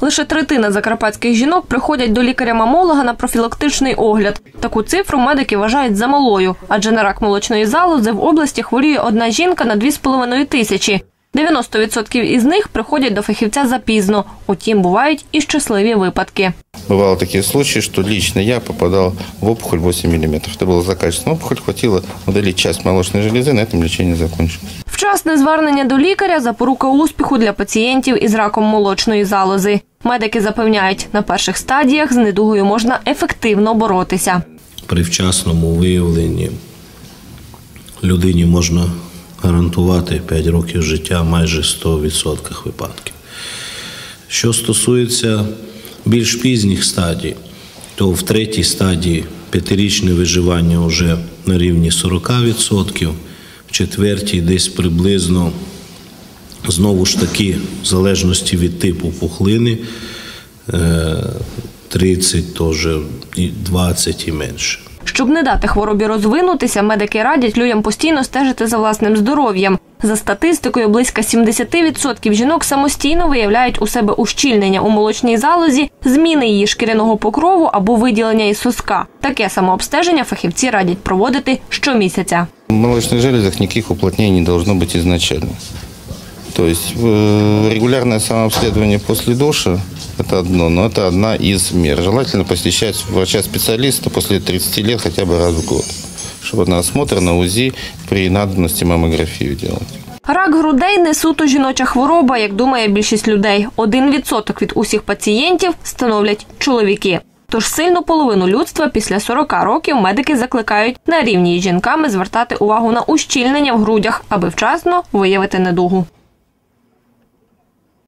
Лише третина закарпатських жінок приходять до лікаря-мамолога на профілактичний огляд. Таку цифру медики вважають замалою, адже на рак молочної залози в області хворіє одна жінка на 2,5 тисячі. 90% із них приходять до фахівця запізно. Утім, бувають і щасливі випадки. Бывало такие случаи, что лично я попадал в опухоль 8 мм. Это была злокачественная опухоль, хватило удалить часть молочной железы, на этом лечение закончилось. Вчасне звернення до лікаря – запорука успіху для пацієнтів із раком молочної залози. Медики запевняють, на перших стадіях з недугою можна ефективно боротися. при вчасному виявленні людині можна гарантувати 5 років життя майже в 100% випадків. Що стосується більш пізніх стадій, то в третій стадії п'ятирічне виживання вже на рівні 40%, в четвертій десь приблизно знову ж таки, в залежності від типу пухлини, е, 30, теж і 20 і менше. Щоб не дати хворобі розвинутися, медики радять людям постійно стежити за власним здоров'ям. За статистикою, близько 70% жінок самостійно виявляють у себе ущільнення у молочній залозі, зміни її шкіряного покрову або виділення із соска. Таке самообстеження фахівці радять проводити щомісяця. В молочных железах никаких уплотнений не должно быть изначально. То есть э, регулярное самообследование после душа – это одно, но это одна из мер. Желательно посещать врача-специалиста после 30 лет хотя бы раз в год, чтобы на осмотр, на УЗИ при надобности маммографию делать. Рак грудей не суто жіноча хвороба, як думає більшість людей. Один відсоток від усіх пацієнтів становлять чоловіки. Тож сильну половину людства після 40 років медики закликають на рівні із жінками звертати увагу на ущільнення в грудях, аби вчасно виявити недугу.